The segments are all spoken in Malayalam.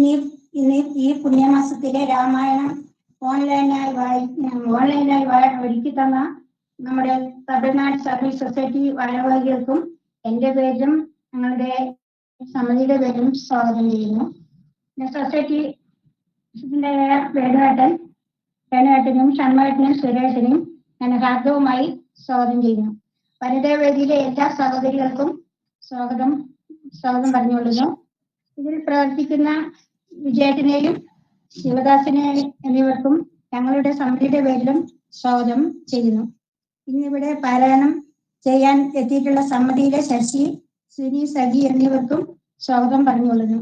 ഇന്ന് ഈ പുണ്യമാസത്തിലെ രാമായണം ഓൺലൈനായി വായി ഓൺലൈനായി വായന ഒരുക്കി തന്ന നമ്മുടെ തമിഴ്നാട് സർവീസ് സൊസൈറ്റി ഭാരവാഹികൾക്കും എന്റെ പേരും ഞങ്ങളുടെ സമിതിയുടെ പേരും സ്വാഗതം ചെയ്യുന്നു. സൊസൈറ്റി വേണുവേട്ടൻ വേണുവേട്ടനും ഷൺമേട്ടനും സുരേഷനും ഞാൻ ഹാർദവുമായി സ്വാഗതം ചെയ്യുന്നു. വനിതാ വേദിയിലെ എല്ലാ സഹോദരികൾക്കും സ്വാഗതം സ്വാഗതം പറഞ്ഞുകൊള്ളുന്നു. ഇതിൽ പ്രവർത്തിക്കുന്ന വിജയേട്ടനെയും ശിവദാസിനെ എന്നിവർക്കും ഞങ്ങളുടെ സമിതിയുടെ പേരിലും സ്വാഗതം ചെയ്യുന്നു. ഇന്നിവിടെ പാരായണം ചെയ്യാൻ എത്തിയിട്ടുള്ള സമിതിയിലെ ശശി ശ്രീ സജി എന്നിവർക്കും സ്വാഗതം പറഞ്ഞുകൊള്ളുന്നു.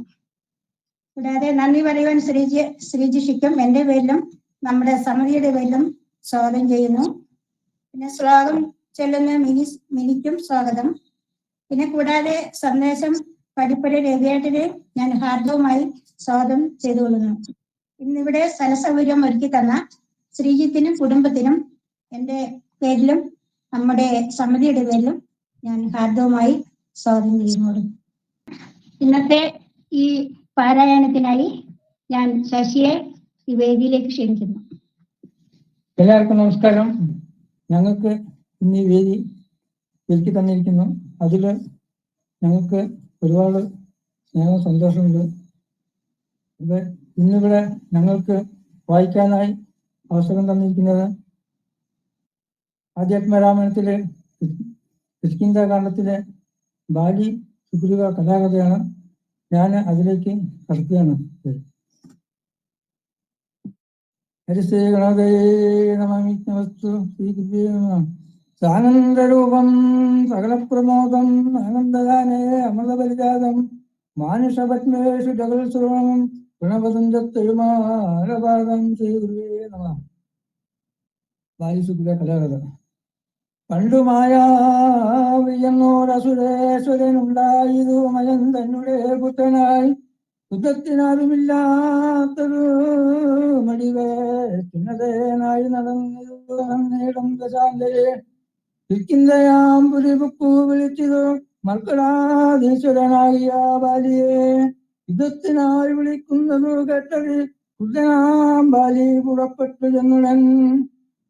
കൂടാതെ നന്ദി പറയുവാൻ ശ്രീജി ശ്രീജിഷിക്കും എന്റെ പേരിലും നമ്മുടെ സമിതിയുടെ പേരിലും സ്വാഗതം ചെയ്യുന്നു. പിന്നെ സ്വാഗതം ചെല്ലുന്ന മിനി മിനിക്കും സ്വാഗതം. പിന്നെ കൂടാതെ സന്ദേശം പടിപ്പുര രവിയേട്ടന് ഞാൻ ഹാർദവുമായി സ്വാഗതം ചെയ്തുകൊള്ളുന്നു. ഇന്നിവിടെ സ്ഥലസൗകര്യം ഒരുക്കി തന്ന ശ്രീജിത്തിനും കുടുംബത്തിനും എന്റെ പേരിലും നമ്മുടെ സമിതിയുടെ പേരിലും ഞാൻ ഹാർദവുമായി സ്വാഗതം ചെയ്യുന്നു ഇന്നത്തെ ഈ പാരായണത്തിനായി ഞാൻ ശശിയെ ഈ വേദിയിലേക്ക് ക്ഷണിക്കുന്നു. എല്ലാവർക്കും നമസ്കാരം. ഞങ്ങൾക്ക് ഇന്ന് ഈ വേദി ഒരുക്കി തന്നിരിക്കുന്നു. അതിൽ ഞങ്ങൾക്ക് ഒരുപാട് സ്നേഹം സന്തോഷമുണ്ട്. ഇത് ഇന്നിവിടെ ഞങ്ങൾക്ക് വായിക്കാനായി അവസരം തന്നിരിക്കുന്നത് ആധ്യാത്മരാമായണത്തിലെ കാണ്ഡത്തിലെ ബാലി സുഗ്രീവ കഥാകഥയാണ് ഞാൻ അതിലേക്ക് കടക്കുകയാണ്. ഹരിശ്രീഗണതേ നമസ്തു ശ്രീ നമ. സാനന്ദരൂപം സകലപ്രമോദം ആനന്ദദാനേ അമൃതപരിജാതം മാനുഷപത്മേഷു ജഗൽസുരമം ശ്രീ ഗുരുവേ നമ. ബാലിസുഗ്ര കലാകഥ പണ്ടുമായാവിയെന്നോരസുരേശ്വരനുണ്ടായതു മയൻ തന്നുടെ പുത്രനായി. യുദ്ധത്തിനാരുമില്ലാത്തൊരു നടന്നു നടന്നിടം ദശാന്തരെ യുദ്ധത്തിനായി വിളിക്കുന്നത് കേട്ടത് കുദ്ധനാം ബാലി പുറപ്പെട്ടു ചെന്നുടൻ.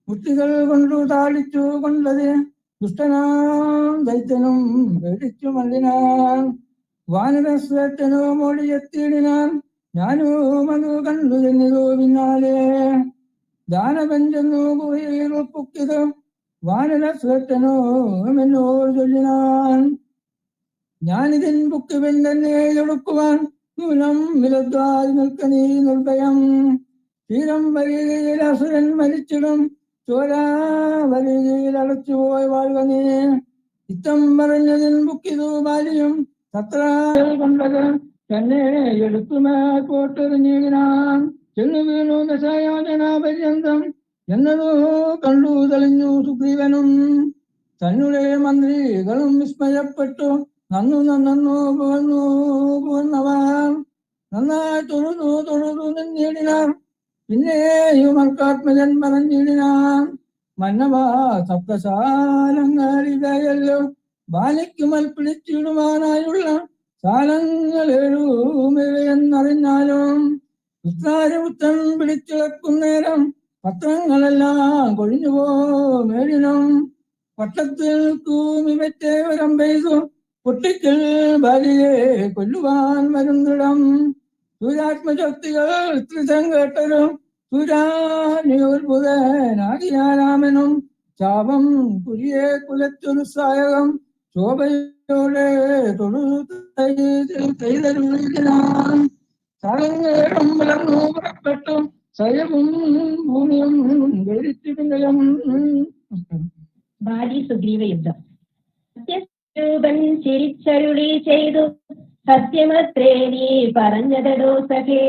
മുട്ടികൾ കൊണ്ടു താളിച്ചു കൊണ്ടത് ദുഷ്ടനാം ദൈത്യനും പേടിച്ചു മല്ലിനാൻ. വാനരശ്രേഷ്ഠനോ മൊഴിയെത്തിയിടിനാൻ ഞാനും അത് കണ്ടു ചെന്നതോ പിന്നാലെ. ദാനപഞ്ചെന്നു ഗുഹയിൽ പൊക്കിത് വാനരശ്രേഷ്ഠനോ എന്നോട് ചൊല്ലിനാൻ. ഞാനിതിൻ ബുക്കുവിൻ തന്നെ എഴുതൊടുക്കുവാൻ മൂലം വിലദ്വാൽ നിൽക്ക നിർഭയം. തീരം വരികയിൽ അസുരൻ മരിച്ചിടും. ചോരാ വരികയിൽ അടച്ചുപോയി വാഴുക നീ. ഇത്തം പറഞ്ഞതിൻ ബുക്കിതു ബാലിയും സത്രാൽ കൊണ്ടത് തന്നെ എടുത്തുമേ കോട്ടെറിഞ്ഞിടാൻ. ചെന്നു വീണു ദശായോജന പര്യന്തം എന്നതോ കണ്ടു തെളിഞ്ഞു സുഗ്രീവനും. തന്നുടെ മന്ത്രികളും വിസ്മയപ്പെട്ടു. നന്നു നന്നു പുകന്നു പോന്നവ നന്നായി തൊഴുതു തൊഴുതു നിന്നിടിനാർ. പിന്നെയുമർക്കാത്മജൻ പറഞ്ഞിടിനാൻ മന്നവാ സപ്തശാലങ്ങളിവയല്ലോ ബാലിക്കുമൽ പിടിച്ചിടുവാനായുള്ള സാലങ്ങളേഴുമെന്നറിഞ്ഞാലും ഉത്താരപുത്രൻ പിടിച്ചിളക്കും നേരം പത്രങ്ങളെല്ലാം കൊഴിഞ്ഞുപോ മേടിനും പട്ടത്തിൽ കൂമിവറ്റേ വരം പെയ്തു. പൊട്ടിക്കൽ ഭാര്യയെ കൊല്ലുവാൻ വരുന്നിടം. സൂര്യാത്മശക്തികൾ ത്രിസം കേട്ടരും. സൂര്യാനുബുധനാദിയാരാമനും ശാപം കുരിയെ കുലച്ചൊരു സായകം. ശോഭയോടെ തൊഴുതരും പുറപ്പെട്ടു. സ്വയവും ഭൂമിയും ധരിച്ചിടുകയും ബാലി സുഗ്രീവ യുദ്ധം. സത്യസ്വരൂപൻ ചിരിച്ചരുളി ചെയ്തു. സത്യമത്രേ നീ പറഞ്ഞതടോ സഖേ.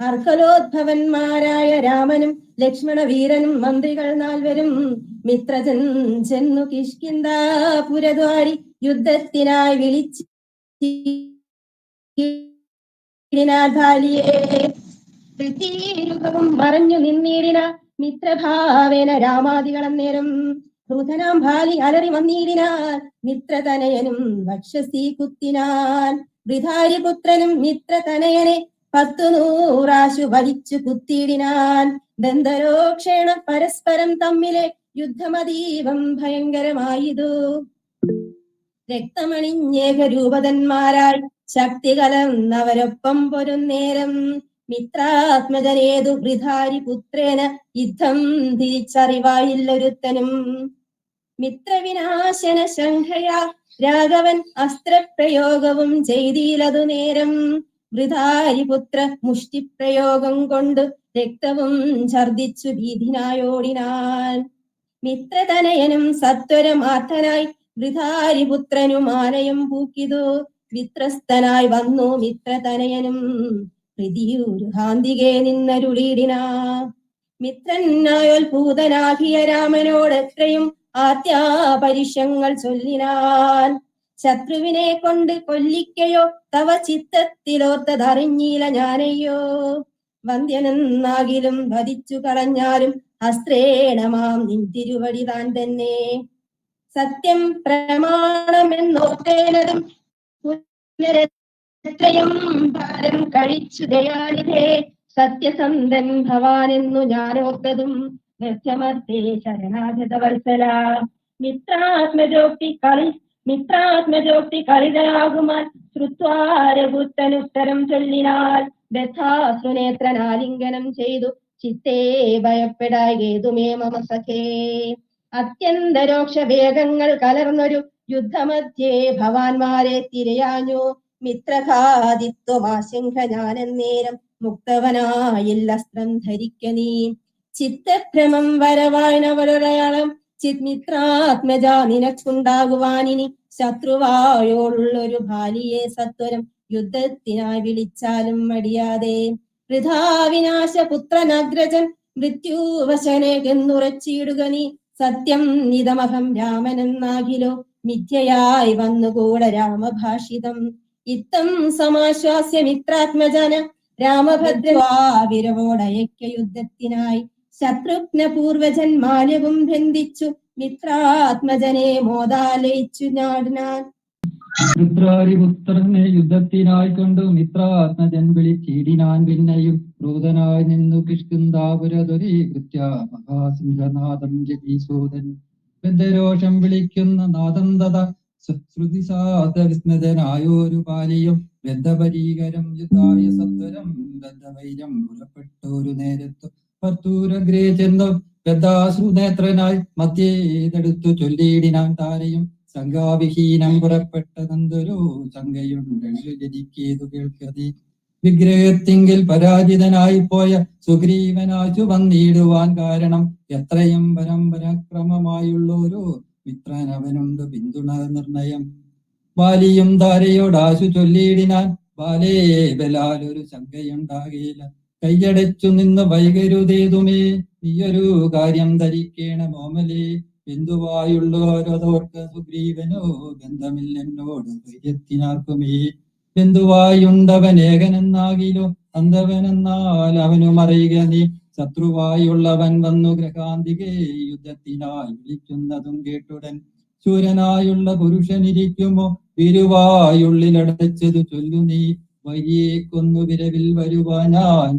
അർക്കലോദ്ഭവന്മാരായ രാമനും ലക്ഷ്മണ വീരനും മന്ത്രികൾ നാൽവരും മിത്രജൻ ചെന്നു കിഷ്കിന്താപുരദ്വാരി യുദ്ധത്തിനായി വിളിച്ച് പൃഥ്വീരൂപവും മറഞ്ഞു നിന്നീടിന മിത്രഭാവേന രാമാദികളം നേരം ഭാലി അലറി വന്നീടിനാൽ മിത്രതനയനും വക്ഷസി കുത്തിനാൻ വൃഥാരിപുത്രനും മിത്രതനയനെ പത്തു നൂറാശു വലിച്ചു കുത്തിയിടിനാൻ ദന്തരോക്ഷേണ പരസ്പരം തമ്മിലെ യുദ്ധമതീവം ഭയങ്കരമായതു. രക്തമണിഞ്ഞേകരൂപതന്മാരായി ശക്തി കലർന്നവരൊപ്പം പൊരുന്നേരം മിത്രാത്മജനേതു വൃധാരി പുത്രേന യുദ്ധം തിരിച്ചറിവായില്ലൊരുത്തനും. മിത്രവിനാശന ശംഖയാ രാഘവൻ അസ്ത്രപ്രയോഗവും ചെയ്തിയിലതു നേരം വൃഥാരിപുത്ര മുഷ്ടിപ്രയോഗം കൊണ്ട് രക്തവും ഛർദിച്ചു ഭീതിനായോടിനാൻ. മിത്രതനയനും സത്വരമാർത്ഥനായി വൃഥാരിപുത്രനും ആനയും പൂക്കിതു. മിത്രസ്ഥനായി വന്നു മിത്രതനയനും പ്രീതിയൂരു ഹാന്തികേ നിന്നരുളിയിടിനാ. മിത്രനായോത്ഭൂതനാകിയ രാമനോട് എത്രയും ആത്യാപരിഷ്യങ്ങൾ ചൊല്ലിനാൻ. ശത്രുവിനെ കൊണ്ട് കൊല്ലിക്കയോ തവ ചിത്തത്തിലോർത്തതറിഞ്ഞില്ല ഞാനയ്യോ. വന്ധ്യനെന്നാകിലും വധിച്ചു കളഞ്ഞാലും അസ്ത്രേണമാം നിൻ തിരുവടി താൻ തന്നെ. സത്യം പ്രമാണമെന്നോർത്തേനതും പുനരെത്രയും ഭാരം കഴിച്ചു ദയാലിതേ സത്യസന്ധൻ ഭവാനെന്നു ഞാനോർത്തതും നൃത്യമർത്തേ ശരണാഗത വത്സല മിത്രാത്മജോക്തി കളി മിത്രാത്മജോക്തി കളിതരാകുമാൻ ശ്രുത്വാരപുത്തനുത്തരം ചൊല്ലിനാൽ ബദ്ധാസുനേത്രനാലിംഗനം ചെയ്തു ചിത്തേ ഭയപ്പെടാകേതുമേ മമ സഖേ. അത്യന്തരോക്ഷ വേഗങ്ങൾ കലർന്നൊരു യുദ്ധമധ്യേ ഭവാൻമാരെ തിരയാഞ്ഞു. മിത്രഘാതിത്വമാശങ്ക ഞാനെന്നേരം മുക്തവനായില്ല അസ്ത്രം ധരിക്ക നീ. ചിത്തഭ്രമം വരവായനവരൊരയാളം ചിത്മിത്രാത്മജ നിനക്കുണ്ടാകുവാനിനി ശത്രുവായോളുള്ളൊരു ഭാലിയെ സത്വരം യുദ്ധത്തിനായി വിളിച്ചാലും മടിയാതെ. വൃഥാവിനാശ പുത്രനഗ്രജൻ മൃത്യുവശനെന്നുറച്ചിടുക നീ. സത്യം നിതമഹം രാമനെന്നാകിലോ മിഥ്യയായി വന്നുകൂടെ രാമഭാഷിതം. ഇത്തം സമാശ്വാസ്യ മിത്രാത്മജന രാമഭദ്രവാവിരവോടയക്ക യുദ്ധത്തിനായി ശത്രുഘ്ന പൂർവജൻ മാലവും ബന്ധിച്ചു മിത്രാത്മജനെ മോദാലയിച്ചു നാടിനാൻ. രുദ്രാരിപുത്രനെ യുദ്ധത്തിനായി കണ്ടു മിത്രാത്മജൻ വിളിച്ചിടിനാൻ പിന്നെയും ക്രൂതനായി നിന്നു കിഷ്കുന്താപുരതൊരീകൃത്യ മഹാസിംഹനാഥം ജഗീസൂതൻ ബദ്ധരോഷം വിളിക്കുന്ന നാദം തഥ ശ്രുതിസാദ വിസ്മൃതനായോരു പാലിയും ബദ്ധപരീകരം യുദ്ധായ സത്വരം ബദ്ധാശ്രുനേത്രനായി മധ്യേതെടുത്തു ചൊല്ലിയിടിനാൻ താരയും സംഘാവിഹീനം പുറപ്പെട്ടതെന്തൊരു ശങ്കയുണ്ടെങ്കിൽ ജനിക്കേതു കേൾക്കതി. വിഗ്രഹത്തിങ്കിൽ പരാജിതനായി പോയ സുഗ്രീവനാശു വന്നിടുവാൻ കാരണം എത്രയും പരമ്പരാക്രമമായുള്ളൊരു മിത്രൻ അവനുണ്ട് പിന്തുണ നിർണയം. ബാലിയും ധാരയോടാശു ചൊല്ലിയിടിനാൻ ബാലേ ഒരു ശങ്കയുണ്ടാകില്ല കൈയടച്ചു നിന്ന് വൈകരുതേതുമേ നീയൊരു കാര്യം ധരിക്കേണ മോമലേ. ബന്ധുവായുള്ളോരതോർക്ക് സുഗ്രീവനോ ബന്ധമില്ലെന്നോട് ധൈര്യത്തിനാർക്കുമേ. ബന്ധുവായുണ്ടവൻ ഏകനെന്നാകിലോ അന്തവനെന്നാൽ അവനും അറിയുക നീ. ശത്രുവായുള്ളവൻ വന്നു ഗ്രഹാന്തികെ യുദ്ധത്തിനായി വിളിക്കുന്നതും കേട്ടുടൻ. ശൂരനായുള്ള പുരുഷനിരിക്കുമോ വിരുവായുള്ളിലടച്ചതു ചൊല്ലു നീ. വരിയെ കൊന്നു വിരവിൽ വരുവാനാൻ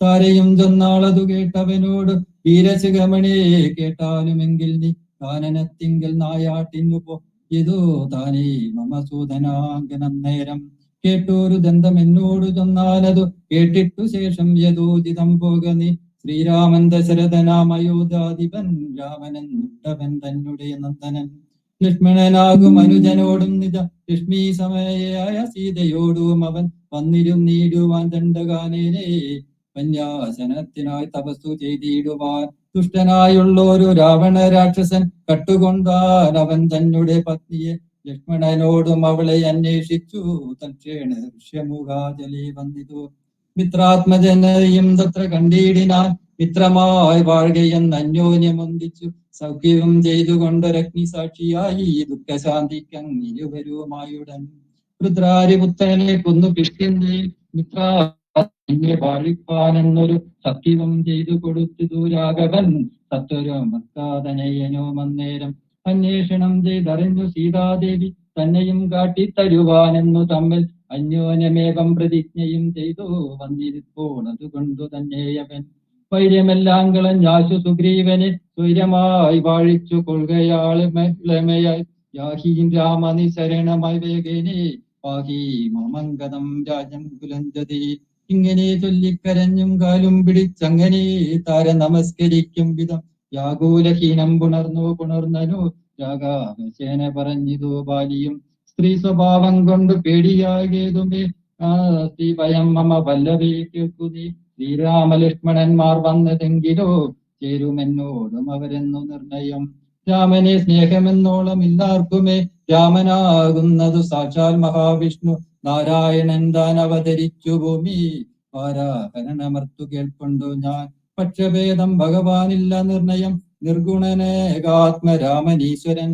താരയും ചൊന്നാളതു കേട്ടവനോട് വീരശുഗമണേ കേട്ടാലുമെങ്കിൽ നീ കാനനത്തിങ്കിൽ നായാട്ടിന്നു പോ ഏതോ താനേ മമസൂദനാങ്കനം നേരം കേട്ടോരു ദന്തം എന്നോട് തന്നാലതു കേട്ടിട്ടു ശേഷം യഥോചിതം പോക ശ്രീരാമൻ ദശരഥനാമയോധാധിപൻ രാമനൻ മുട്ടവൻ തന്നെ നന്ദനൻ. ലക്ഷ്മണനാകും അനുജനോടും നിജ ലക്ഷ്മി സമയായ സീതയോടും അവൻ വന്നിരുന്നീടുവാൻ ദണ്ഡകാനേനെ. പന്യാസനത്തിനായി തപസ്സു ചെയ്തിടുവാൻ ദുഷ്ടനായുള്ളൊരു രാവണ രാക്ഷസൻ കട്ടുകൊണ്ടാൻ അവൻ തന്നെ പത്നിയെ. ലക്ഷ്മണനോടും അവളെ അന്വേഷിച്ചു. തക്ഷേണ ഋഷ്യമുഖാജലി വന്നിതു. മിത്രാത്മജനെയും തത്ര കണ്ടിടിനാൻ മിത്രമായി വാഴുകയെന്ന് അന്യോന്യമൊന്തിച്ചു സൗഖ്യവും ചെയ്തുകൊണ്ടൊരഗ്നി സാക്ഷിയായി ദുഃഖശാന്തിക്കങ് ഇരുവരുമായുടൻ. രുദ്രാരിപുത്രനെ കൊന്നു കിഷ്കിന്റെ മിത്ര എന്നെ വാഴിപ്പാനെന്നൊരു സത്യവും ചെയ്തു കൊടുത്തു രാഘവൻ. സത്വരോ മത്താതനയനോ മന്നേരം അന്വേഷണം ചെയ്തറിഞ്ഞു സീതാദേവി തന്നെയും കാട്ടിത്തരുവാനെന്നു തമ്മിൽ അന്യോന്യമേകം പ്രതിജ്ഞയും ചെയ്തു. വന്നിരിപ്പോൾ കൊണ്ടു തന്നെയവൻ വൈര്യമെല്ലാം കളഞ്ഞാശു സുഗ്രീവനെ സ്വൈര്യമായി വാഴിച്ചു കൊள்കയാളിമയായി യാഹീം രാമനി ശരണമായി വേഗേനെ പാഹി രാജം കുലഞ്ചതി ഇങ്ങനെ ചൊല്ലിക്കരഞ്ഞും കാലും പിടിച്ചങ്ങനെ താര നമസ്കരിക്കും വിധം യാഗൂലഹീനം പുണർന്നു പുണർന്നനു രാഗാവശേന പറഞ്ഞിതു ബാലിയും സ്ത്രീ സ്വഭാവം കൊണ്ട് പേടിയാകേതുമേ? ഭയം മമ വല്ലവേ കേൾക്കുതി ശ്രീരാമലക്ഷ്മണന്മാർ വന്നതെങ്കിലോ ചേരുമെന്നോടും അവരെന്നു നിർണയം. രാമനെ സ്നേഹമെന്നോളം ഇല്ലാർക്കുമേ? രാമനാകുന്നതു സാക്ഷാൽ മഹാവിഷ്ണു. നാരായണൻ താൻ അവതരിച്ചു ഭൂമി. പാരാഹരണമർത്തു കേൾക്കൊണ്ടു ഞാൻ. പക്ഷഭേദം ഭഗവാനില്ല നിർണയം. നിർഗുണനേകാത്മരാമനീശ്വരൻ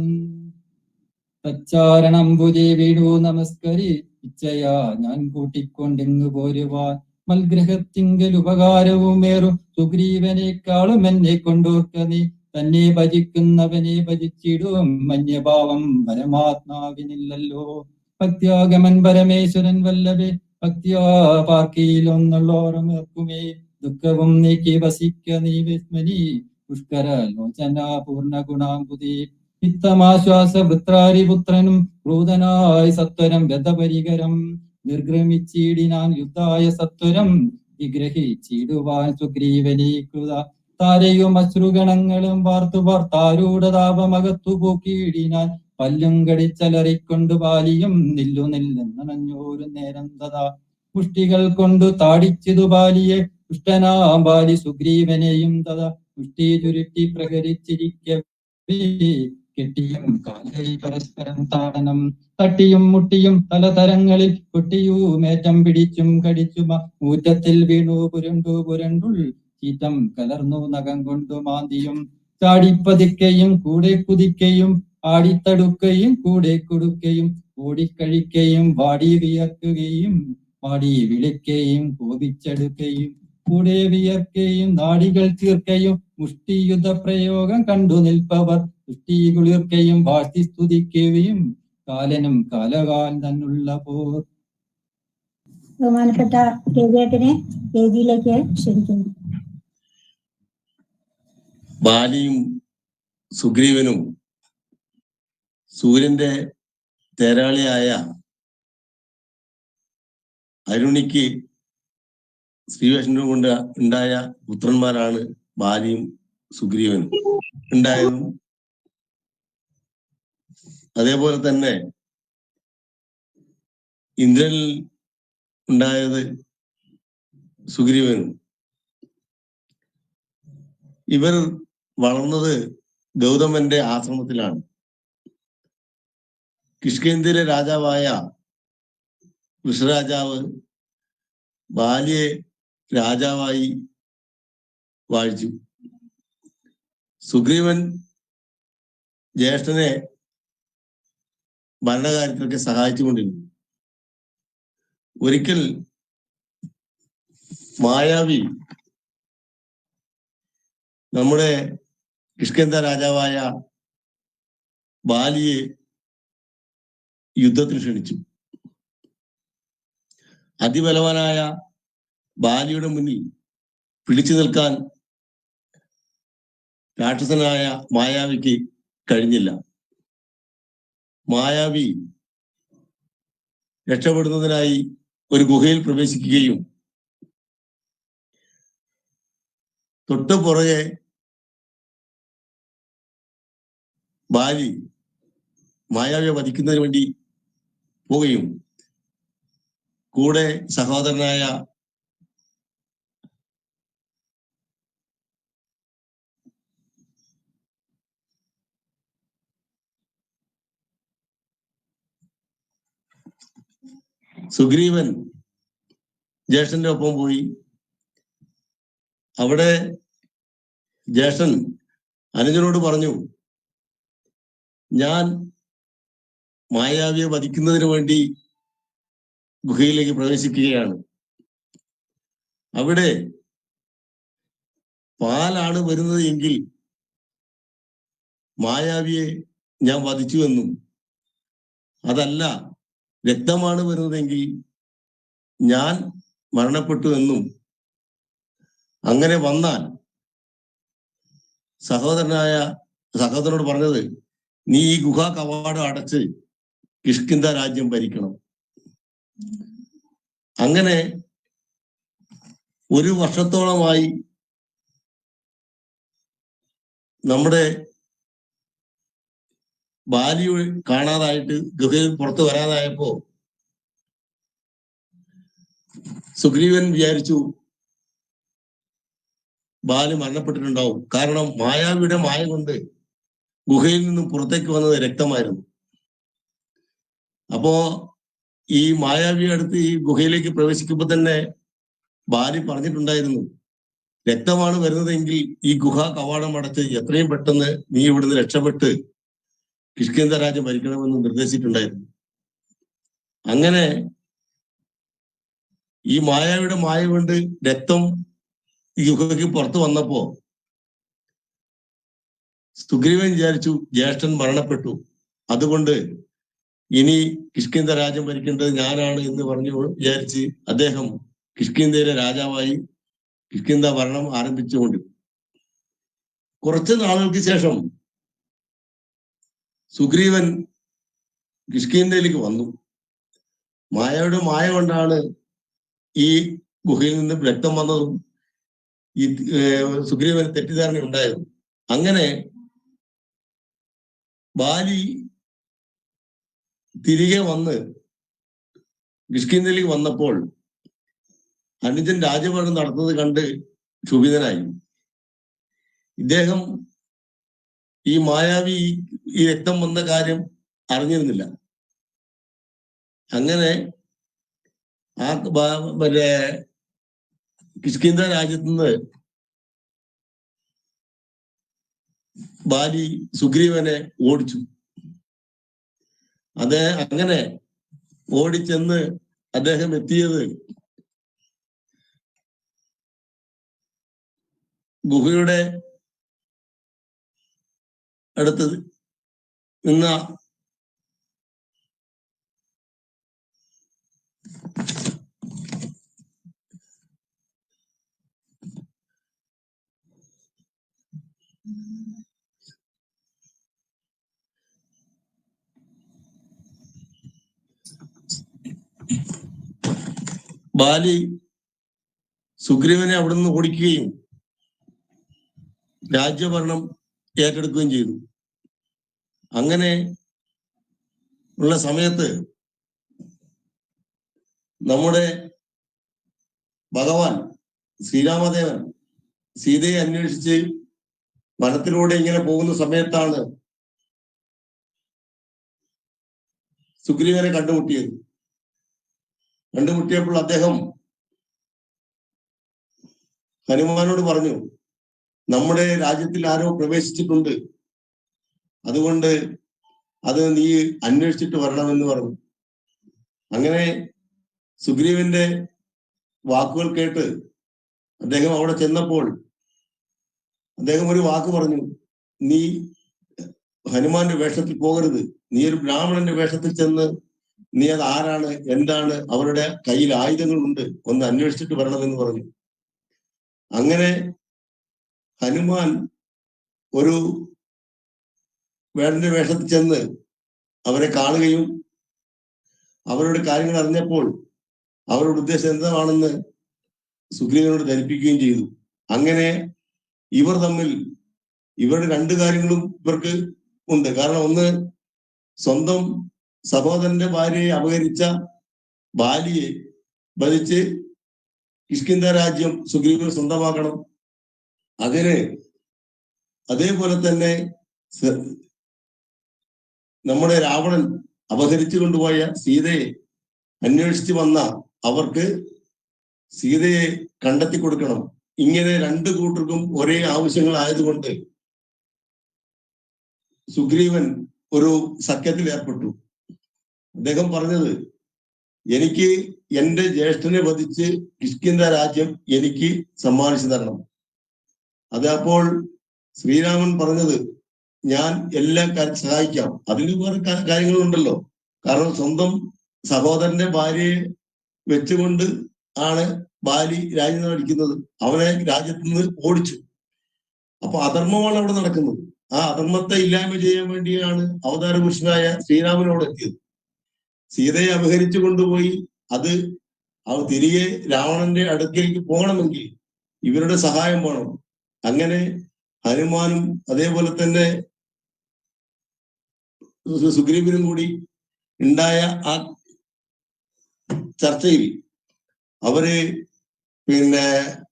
തച്ചാരണം ഭുജേ വീണു നമസ്കരി ഇച്ഛയാ ഞാൻ കൂട്ടിക്കൊണ്ടിങ്ങു പോരുവാൻ. മൽഗ്രഹത്തിങ്കൽ ഉപകാരവുമേറും സുഗ്രീവനേക്കാളും എന്നെ കൊണ്ടോർക്ക നീ. തന്നെ ഭജിക്കുന്നവനെ ഭജിച്ചിടും. മന്യഭാവം പരമാത്മാവിനില്ലല്ലോ. ഭക്തിയാഗമൻ പരമേശ്വരൻ വല്ലവേ ഭക്തിയാ പാർക്കിയിലൊന്നുള്ളോറമേർക്കുമേ ദുഃഖവും നീക്കി വസിക്ക നീ വിസ്മനി പുഷ്കര ലോചന പൂർണ ഗുണാംബുദി പിത്തമാശ്വാസ വൃത്രാരിപുത്രനും ക്രൂതനായ സത്വരം വ്യതപരികരം നിർഗ്രമിച്ചിടിനാൻ യുദ്ധായ സത്വരം വിഗ്രഹിച്ചിടുവാൻ സുഗ്രീവനീകൃത താരയും അശ്രുഗണങ്ങളും വാർത്തു വാർത്താരൂഢതാപമകത്തു പൂക്കിയിടിനാൻ പല്ലും കടിച്ചലറിക്കൊണ്ടു പാലിയും നില്ലു നില്ലെന്നണഞ്ഞോരു നേരം തഥാ. മുഷ്ടികൾ കൊണ്ടു താടിച്ചതു ബാലിയെ പുഷ്ടനാ ബാലി സുഗ്രീവനെയും തഥാ. മുഷ്ടി ചുരുട്ടി പ്രഹരിച്ചിരിക്കവേ കെട്ടിയും കാലയിൽ പരസ്പരം താടനം തട്ടിയും മുട്ടിയും പലതരങ്ങളിൽ കുട്ടിയൂമേറ്റം പിടിച്ചും കടിച്ചുമ ഊറ്റത്തിൽ വീണു പുരണ്ടു പുരണ്ടുൾ ചീറ്റം കലർന്നു നഖം കൊണ്ടു മാന്തിയും ചാടിപ്പതിക്കയും കൂടെ കുതിക്കയും ആടിത്തടുക്കയും കൂടെ കൊടുക്കയും ഓടിക്കഴിക്കയും വാടി വിയർക്കുകയും വാടി വിളിക്കുകയും കോപിച്ചെടുക്കയും കൂടെ വിയർക്കുകയും നാടികൾ തീർക്കയും മുഷ്ടിയുദ്ധ പ്രയോഗം കണ്ടു നിൽപ്പവർ. മുഷ്ടി കുളിർക്കയും വാഴ്ത്തി സ്തുതിക്കുകയും കാലനും കാലകാൽ തന്നുള്ള പോർ. ബഹുമാനപ്പെട്ട രവിയേട്ടനെ വേദിയിലേക്ക് ക്ഷണിക്കുന്നു. ബാലിയും സുഗ്രീവനും സൂര്യന്റെ തേരാളിയായ അരുണിക്ക് ശ്രീകൃഷ്ണനും കൊണ്ട് ഉണ്ടായ പുത്രന്മാരാണ് ബാലിയും സുഗ്രീവനും ഉണ്ടായിരുന്നു. അതേപോലെ തന്നെ ഇന്ദ്രൻ ഉണ്ടായത് സുഗ്രീവനും. ഇവർ വളർന്നത് ഗൗതമന്റെ ആശ്രമത്തിലാണ്. കിഷ്കേന്ദ്ര രാജാവായ വൃഷരാജാവ് ബാല്യെ രാജാവായി വാഴിച്ചു. സുഗ്രീവൻ ജ്യേഷ്ഠനെ ഭരണകാര്യത്തിലൊക്കെ സഹായിച്ചുകൊണ്ടിരുന്നു. ഒരിക്കൽ മായാവി നമ്മുടെ കിഷ്കന്ത രാജാവായ ബാലിയെ യുദ്ധത്തിന് ക്ഷണിച്ചു. അതിബലവാനായ ബാലിയുടെ മുന്നിൽ പിടിച്ചു നിൽക്കാൻ രാക്ഷസനായ മായാവിക്ക് കഴിഞ്ഞില്ല. മായാവി രക്ഷപ്പെടുന്നതിനായി ഒരു ഗുഹയിൽ പ്രവേശിക്കുകയും തൊട്ടു പുറകെ ബാലി മായാവിയെ വധിക്കുന്നതിന് വേണ്ടി പോവുകയും. കൂടെ സഹോദരനായ സുഗ്രീവൻ ജ്യേഷ്ഠന്റെ ഒപ്പം പോയി. അവിടെ ജ്യേഷ്ഠൻ അനുജനോട് പറഞ്ഞു ഞാൻ മായാവിയെ വധിക്കുന്നതിന് വേണ്ടി ഗുഹയിലേക്ക് പ്രവേശിക്കുകയാണ്. അവിടെ പാലാണ് വരുന്നത് എങ്കിൽ മായാവിയെ ഞാൻ വധിച്ചു എന്നും അതല്ല രക്തമാണ് വരുന്നതെങ്കിൽ ഞാൻ മരണപ്പെട്ടു എന്നും അങ്ങനെ വന്നാൽ സഹോദരനായ സഹോദരനോട് പറഞ്ഞത് നീ ഈ ഗുഹാ കവാടം അടച്ച് കിഷ്കിന്ത രാജ്യം ഭരിക്കണം. അങ്ങനെ ഒരു വർഷത്തോളമായി നമ്മുടെ ബാലി കാണാതായിട്ട് ഗുഹയിൽ പുറത്തു വരാതായപ്പോ സുഗ്രീവൻ വിചാരിച്ചു ബാലു മരണപ്പെട്ടിട്ടുണ്ടാവും. കാരണം മായാവിയുടെ മായ കൊണ്ട് ഗുഹയിൽ നിന്നും പുറത്തേക്ക് വന്നത് രക്തമായിരുന്നു. അപ്പോ ഈ മായാവിയെ അടുത്ത് ഈ ഗുഹയിലേക്ക് പ്രവേശിക്കുമ്പോൾ തന്നെ ബാലി പറഞ്ഞിട്ടുണ്ടായിരുന്നു രക്തമാണ് വരുന്നതെങ്കിൽ ഈ ഗുഹ കവാടം അടച്ച് എത്രയും പെട്ടെന്ന് നീ ഇവിടുന്ന് രക്ഷപ്പെട്ട് കിഷ്കിന്ത രാജ ഭരിക്കണമെന്ന് നിർദ്ദേശിച്ചിട്ടുണ്ടായിരുന്നു. അങ്ങനെ ഈ മായയുടെ മായ കൊണ്ട് രക്തം ഈ ഗുഹയ്ക്ക് പുറത്തു വന്നപ്പോ സുഗ്രീവൻ വിചാരിച്ചു ജ്യേഷ്ഠൻ മരണപ്പെട്ടു. അതുകൊണ്ട് ഇനി കിഷ്കിന്ദ രാജ്യം ഭരിക്കേണ്ടത് ഞാനാണ് എന്ന് പറഞ്ഞു വിചാരിച്ച് അദ്ദേഹം കിഷ്കിന്ദയിലെ രാജാവായി കിഷ്കിന്ദ ഭരണം ആരംഭിച്ചുകൊണ്ട് കുറച്ച് നാളുകൾക്ക് ശേഷം സുഗ്രീവൻ കിഷ്കിന്തയിലേക്ക് വന്നു. മായയുടെ മായ കൊണ്ടാണ് ഈ ഗുഹയിൽ നിന്ന് രക്തം വന്നതും ഈ സുഗ്രീവൻ തെറ്റിദ്ധാരണ ഉണ്ടായതും. അങ്ങനെ ബാലി തിരികെ വന്ന് കിഷ്കിന്തയിലേക്ക് വന്നപ്പോൾ അനുജൻ രാജഭരണം നടത്തുന്നത് കണ്ട് ക്ഷുഭിതനായി. ഇദ്ദേഹം ഈ മായാവി ഈ രക്തം വന്ന കാര്യം അറിഞ്ഞിരുന്നില്ല. അങ്ങനെ ആ മറ്റേ കിഷ്കിന്ദ രാജ്യത്ത് നിന്ന് ബാലി സുഗ്രീവനെ ഓടിച്ചു. അത് അങ്ങനെ ഓടിച്ചെന്ന് അദ്ദേഹം എത്തിയത് ഗുഹയുടെ അടുത്ത് നിന്ന ബാലി സുഗ്രീവനെ അവിടുന്ന് ഓടിക്കുകയും രാജ്യഭരണം ഏറ്റെടുക്കുകയും ചെയ്തു. അങ്ങനെ ഉള്ള സമയത്ത് നമ്മുടെ ഭഗവാൻ ശ്രീരാമദേവൻ സീതയെ അന്വേഷിച്ച് വനത്തിലൂടെ ഇങ്ങനെ പോകുന്ന സമയത്താണ് സുഗ്രീവനെ കണ്ടുമുട്ടിയത്. കണ്ടുമുട്ടിയപ്പോൾ അദ്ദേഹം ഹനുമാനോട് പറഞ്ഞു നമ്മുടെ രാജ്യത്തിൽ ആരോ പ്രവേശിച്ചിട്ടുണ്ട്. അതുകൊണ്ട് അത് നീ അന്വേഷിച്ചിട്ട് വരണമെന്ന് പറഞ്ഞു. അങ്ങനെ സുഗ്രീവന്റെ വാക്കുകൾ കേട്ട് അദ്ദേഹം അവിടെ ചെന്നപ്പോൾ അദ്ദേഹം ഒരു വാക്ക് പറഞ്ഞു നീ ഹനുമാന്റെ വേഷത്തിൽ പോകരുത്. നീ ഒരു ബ്രാഹ്മണന്റെ വേഷത്തിൽ ചെന്ന് നീ അത് ആരാണ് എന്താണ് അവരുടെ കയ്യിൽ ആയുധങ്ങളുണ്ട് ഒന്ന് അന്വേഷിച്ചിട്ട് വരണമെന്ന് പറഞ്ഞു. അങ്ങനെ ഹനുമാൻ ഒരു വേടന്റെ വേഷത്തിൽ ചെന്ന് അവരെ കാണുകയും അവരുടെ കാര്യങ്ങൾ അറിഞ്ഞപ്പോൾ അവരുടെ ഉദ്ദേശം എന്താണെന്ന് സുഗ്രീവനോട് ധരിപ്പിക്കുകയും ചെയ്തു. അങ്ങനെ ഇവർ തമ്മിൽ ഇവരുടെ രണ്ട് കാര്യങ്ങളും ഇവർക്ക് ഉണ്ട്. കാരണം ഒന്ന് സ്വന്തം സഹോദരന്റെ ഭാര്യയെ അപഹരിച്ച ബാലിയെ വധിച്ച് കിഷ്കിന്ത രാജ്യം സുഗ്രീവൻ സ്വന്തമാക്കണം. അതിന് അതേപോലെ തന്നെ നമ്മുടെ രാവണൻ അപഹരിച്ചു കൊണ്ടുപോയ സീതയെ അന്വേഷിച്ചു വന്ന അവർക്ക് സീതയെ കണ്ടെത്തി കൊടുക്കണം. ഇങ്ങനെ രണ്ടു കൂട്ടർക്കും ഒരേ ആവശ്യങ്ങൾ ആയതുകൊണ്ട് സുഗ്രീവൻ ഒരു സഖ്യത്തിൽ ഏർപ്പെട്ടു. അദ്ദേഹം പറഞ്ഞത് എനിക്ക് എന്റെ ജ്യേഷ്ഠനെ വധിച്ച് കിഷ്കിന്ത രാജ്യം എനിക്ക് സമ്മാനിച്ചു തരണം. അത് അപ്പോൾ ശ്രീരാമൻ പറഞ്ഞത് ഞാൻ എല്ലാ കാര്യം സഹായിക്കാം. അതിൽ വേറെ കാര്യങ്ങളുണ്ടല്ലോ. കാരണം സ്വന്തം സഹോദരന്റെ ഭാര്യയെ വെച്ചുകൊണ്ട് ആണ് ബാലി രാജ്യം നടിക്കുന്നത് അവനെ രാജ്യത്ത് നിന്ന് ഓടിച്ചു. അപ്പൊ അധർമ്മമാണ് അവിടെ നടക്കുന്നത്. ആ അധർമ്മത്തെ ഇല്ലായ്മ ചെയ്യാൻ വേണ്ടിയാണ് അവതാര പുരുഷനായ ശ്രീരാമനോട് എത്തിയത്. സീതയെ അപഹരിച്ചു കൊണ്ടുപോയി. അത് അവ തിരികെ രാവണന്റെ അടുക്കലേക്ക് പോകണമെങ്കിൽ ഇവരുടെ സഹായം വേണം. അങ്ങനെ ഹനുമാനും അതേപോലെ തന്നെ സുഗ്രീവനും കൂടി ഉണ്ടായ ആ ചർച്ചയിൽ അവർ പിന്നെ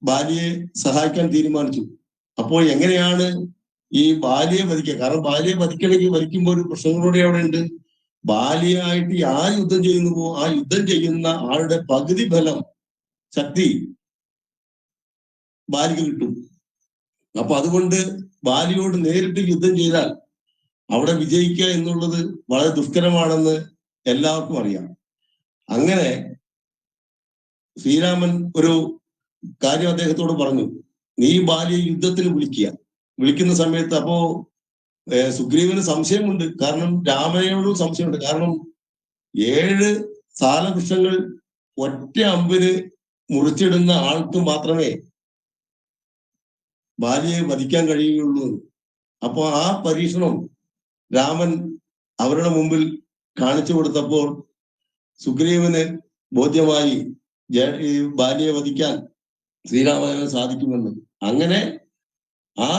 ബാലിയെ സഹായിക്കാൻ തീരുമാനിച്ചു. അപ്പോൾ എങ്ങനെയാണ് ഈ ബാലിയെ വധിക്കുക? കാരണം ബാലിയെ വധിക്കണമെങ്കിൽ വധിക്കുമ്പോൾ ഒരു പ്രശ്നങ്ങളോടെ അവിടെ ഉണ്ട്. ബാലിയായിട്ട് ആ യുദ്ധം ചെയ്യുന്നുവോ ആ യുദ്ധം ചെയ്യുന്ന ആളുടെ പകുതി ബലം ശക്തി ബാലിക്ക് കിട്ടും. അപ്പൊ അതുകൊണ്ട് ബാലിയോട് നേരിട്ട് യുദ്ധം ചെയ്താൽ അവിടെ വിജയിക്കുക എന്നുള്ളത് വളരെ ദുഷ്കരമാണെന്ന് എല്ലാവർക്കും അറിയാം. അങ്ങനെ ശ്രീരാമൻ ഒരു കാര്യം അദ്ദേഹത്തോട് പറഞ്ഞു. നീ ബാലിയെ യുദ്ധത്തിന് വിളിക്കുക. വിളിക്കുന്ന സമയത്ത് അപ്പോ സുഗ്രീവന് സംശയമുണ്ട്. കാരണം രാമനോടും സംശയമുണ്ട്. കാരണം ഏഴ് സാലവൃക്ഷങ്ങൾ ഒറ്റ അമ്പിന് മുറിച്ചിടുന്ന ആൾക്ക് മാത്രമേ ബാലിയെ വധിക്കാൻ കഴിയുകയുള്ളൂ. അപ്പോൾ അപ്പോ ആ പരീക്ഷണം രാമൻ അവരുടെ മുമ്പിൽ കാണിച്ചു കൊടുത്തപ്പോൾ സുഗ്രീവന് ബോധ്യമായി ഭാര്യയെ വധിക്കാൻ ശ്രീരാമന് സാധിക്കുമെന്ന്. അങ്ങനെ ആ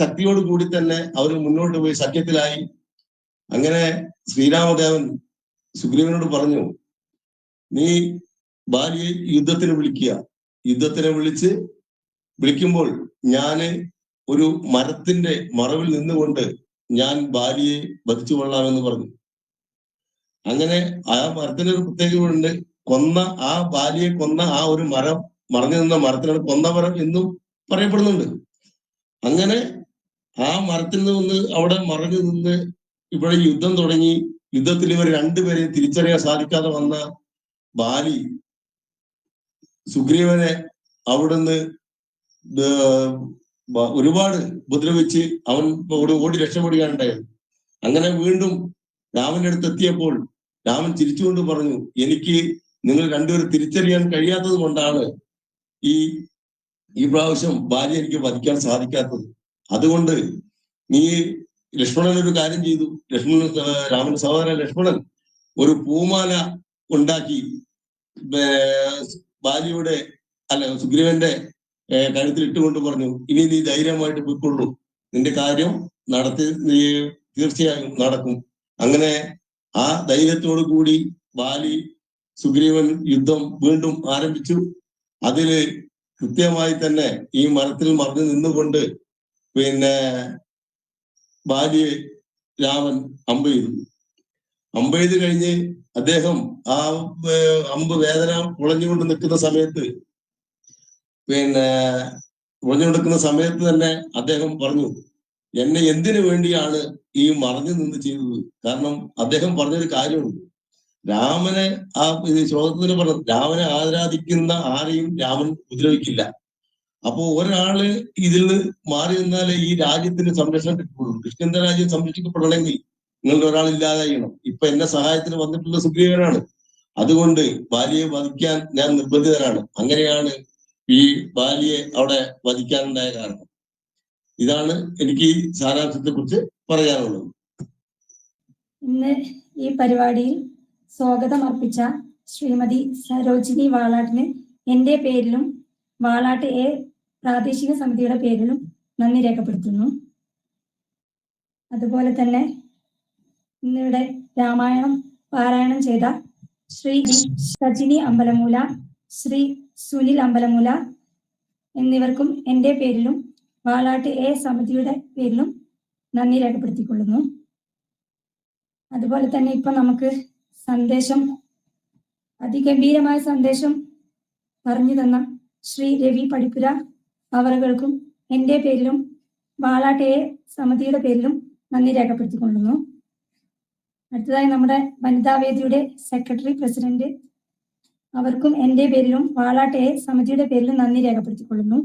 ശക്തിയോട് കൂടി തന്നെ അവർ മുന്നോട്ട് പോയി സഖ്യത്തിലായി. അങ്ങനെ ശ്രീരാമദേവൻ സുഗ്രീവനോട് പറഞ്ഞു നീ ഭാര്യയെ യുദ്ധത്തിന് വിളിക്കുക. യുദ്ധത്തിനെ വിളിച്ച് വിളിക്കുമ്പോൾ ഞാൻ ഒരു മരത്തിന്റെ മറവിൽ നിന്നുകൊണ്ട് ഞാൻ ഭാര്യയെ വധിച്ചു കൊള്ളാമെന്ന് പറഞ്ഞു. അങ്ങനെ ആ മരത്തിന് ഒരു പ്രത്യേകതയുണ്ട് കൊന്ന ആ ഭാര്യയെ കൊന്ന ആ ഒരു മരം മറഞ്ഞു നിന്ന മരത്തിനാണ് കൊന്ന മരം എന്നും പറയപ്പെടുന്നുണ്ട്. അങ്ങനെ ആ മരത്തിൽ നിന്ന് അവിടെ മറഞ്ഞു നിന്ന് ഇവിടെ യുദ്ധം തുടങ്ങി. യുദ്ധത്തിൽ ഇവർ രണ്ടുപേരെയും തിരിച്ചറിയാൻ സാധിക്കാതെ വന്ന ബാലി സുഗ്രീവനെ അവിടുന്ന് ഒരുപാട് ഉപദ്രവിച്ച് അവൻ ഓടി രക്ഷപ്പെടുകയാണ് ഉണ്ടായത് അങ്ങനെ വീണ്ടും രാമന്റെ അടുത്ത് എത്തിയപ്പോൾ രാമൻ ചിരിച്ചുകൊണ്ട് പറഞ്ഞു എനിക്ക് നിങ്ങൾ രണ്ടുപേരും തിരിച്ചറിയാൻ കഴിയാത്തത് കൊണ്ടാണ് ഈ ഈ പ്രാവശ്യം ഭാര്യ എനിക്ക് വധിക്കാൻ സാധിക്കാത്തത്. അതുകൊണ്ട് നീ ലക്ഷ്മണൻ ഒരു കാര്യം ചെയ്തു. ലക്ഷ്മണൻ രാമൻ സഹോദരൻ ലക്ഷ്മണൻ ഒരു പൂമാല ഉണ്ടാക്കി ഭാര്യയുടെ അല്ല സുഗ്രീവന്റെ കഴുത്തിൽ ഇട്ടുകൊണ്ട് പറഞ്ഞു ഇനി നീ ധൈര്യമായിട്ട് പോയിക്കൊള്ളൂ. നിന്റെ കാര്യം നടത്തി നീ തീർച്ചയായും നടക്കും. അങ്ങനെ ആ ധൈര്യത്തോടു കൂടി ബാലി സുഗ്രീവൻ യുദ്ധം വീണ്ടും ആരംഭിച്ചു. അതിൽ കൃത്യമായി തന്നെ ഈ മരത്തിൽ മറിഞ്ഞു നിന്നുകൊണ്ട് പിന്നെ ബാലിയെ രാമൻ അമ്പ് ചെയ്തു. അമ്പ് ചെയ്ത് കഴിഞ്ഞ് അദ്ദേഹം ആ അമ്പ് വേദന കുളഞ്ഞുകൊണ്ട് നിൽക്കുന്ന സമയത്ത് പിന്നെ ഉളഞ്ഞുകൊണ്ട് നിൽക്കുന്ന സമയത്ത് തന്നെ അദ്ദേഹം പറഞ്ഞു എന്നെ എന്തിനു വേണ്ടിയാണ് ഈ മറഞ്ഞു നിന്ന് ചെയ്തത്? കാരണം അദ്ദേഹം പറഞ്ഞൊരു കാര്യമുണ്ട്. രാമനെ ആ ശ്ലോകത്തിന് പറഞ്ഞു രാമനെ ആരാധിക്കുന്ന ആരെയും രാമൻ ഉപദ്രവിക്കില്ല. അപ്പോ ഒരാൾ ഇതിൽ നിന്ന് മാറി നിന്നാലേ ഈ രാജ്യത്തിന് സംരക്ഷണം കിട്ടുള്ളൂ. കൃഷ്ണന്റെ രാജ്യം സംരക്ഷിക്കപ്പെടണമെങ്കിൽ നിങ്ങളുടെ ഒരാൾ ഇല്ലാതായിണം ഇപ്പൊ എന്നെ സഹായത്തിന് വന്നിട്ടുള്ള സുഗ്രീവനാണ്. അതുകൊണ്ട് ഭാര്യയെ വധിക്കാൻ ഞാൻ നിർബന്ധിതനാണ്. അങ്ങനെയാണ് ഈ ബാലിയെ അവിടെ വധിക്കാനുണ്ടായ കാരണം. ഇതാണ് എനിക്ക് ഈ സാരാംശത്തെ കുറിച്ച് പറയാനുള്ളത്. ഇന്ന് ഈ പരിപാടിയിൽ സ്വാഗതം അർപ്പിച്ച ശ്രീമതി സരോജിനി വാളാട്ടിന് എന്റെ പേരിലും വാളാട്ട് എ പ്രാദേശിക സമിതിയുടെ പേരിലും നന്ദി രേഖപ്പെടുത്തുന്നു. അതുപോലെ തന്നെ ഇന്നിവിടെ രാമായണം പാരായണം ചെയ്ത ശ്രീ സജിനി അമ്പലമൂല ശ്രീ സുനിൽ അമ്പലമൂല എന്നിവർക്കും എന്റെ പേരിലും വാളാട്ട് എ സമിതിയുടെ പേരിലും നന്ദി രേഖപ്പെടുത്തിക്കൊള്ളുന്നു. അതുപോലെ തന്നെ ഇപ്പൊ നമുക്ക് സന്ദേശം അതിഗംഭീരമായ സന്ദേശം പറഞ്ഞു തന്ന ശ്രീ രവി പഠിപ്പുര അവറുകൾക്കും എന്റെ പേരിലും വാളാട്ടയെ സമിതിയുടെ പേരിലും നന്ദി രേഖപ്പെടുത്തിക്കൊള്ളുന്നു. അടുത്തതായി നമ്മുടെ വനിതാ വേദിയുടെ സെക്രട്ടറി പ്രസിഡന്റ് അവർക്കും എന്റെ പേരിലും വാളാട്ടയെ സമിതിയുടെ പേരിലും നന്ദി രേഖപ്പെടുത്തിക്കൊള്ളുന്നു.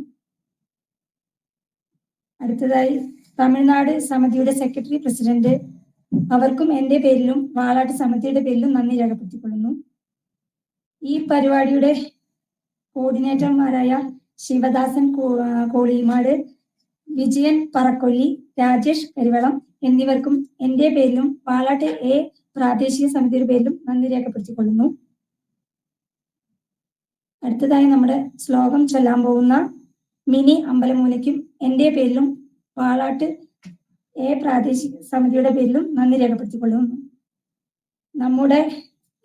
അടുത്തതായി തമിഴ്നാട് സമിതിയുടെ സെക്രട്ടറി പ്രസിഡന്റ് അവർക്കും എന്റെ പേരിലും വാളാട്ട് സമിതിയുടെ പേരിലും നന്ദി രേഖപ്പെടുത്തിക്കൊള്ളുന്നു. ഈ പരിപാടിയുടെ കോർഡിനേറ്റർമാരായ ശിവദാസൻ കോളിമാട് വിജയൻ പറക്കൊല്ലി രാജേഷ് കരിവളം എന്നിവർക്കും എന്റെ പേരിലും പാലാട്ട് എ പ്രാദേശിക സമിതിയുടെ പേരിലും നന്ദി രേഖപ്പെടുത്തിക്കൊള്ളുന്നു. അടുത്തതായി നമ്മുടെ ശ്ലോകം ചൊല്ലാൻ പോകുന്ന മിനി അമ്പലമൂലയ്ക്കും എന്റെ പേരിലും പാലാട്ട് എ പ്രാദേശിക സമിതിയുടെ പേരിലും നന്ദി രേഖപ്പെടുത്തിക്കൊള്ളുന്നു. നമ്മുടെ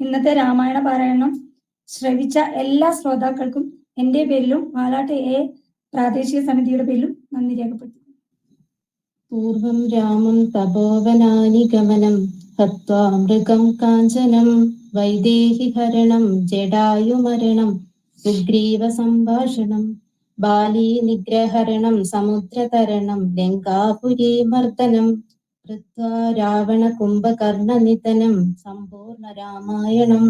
ഇന്നത്തെ രാമായണ പാരായണം ശ്രവിച്ച എല്ലാ ശ്രോതാക്കൾക്കും എന്റെ പേരിലും പാലാട്ട് എ പ്രാദേശിക സമിതിയുടെ പേരിലും നന്ദി രേഖപ്പെടുത്തി പൂർവം രാമം തപോവനാനി ഗമനം മൃഗം കാഞ്ചനം വൈദേഹി ഹരണം ജടായുമരണം സുഗ്രീവ ബാലീനിഗ്രഹരണം നിഗ്രഹരണം സമുദ്രതരണം ലങ്കാപുരീ മർദ്ദനം കൃത്വാ രാവണ കുംഭകർണനിധനം സമ്പൂർണ രാമായണം.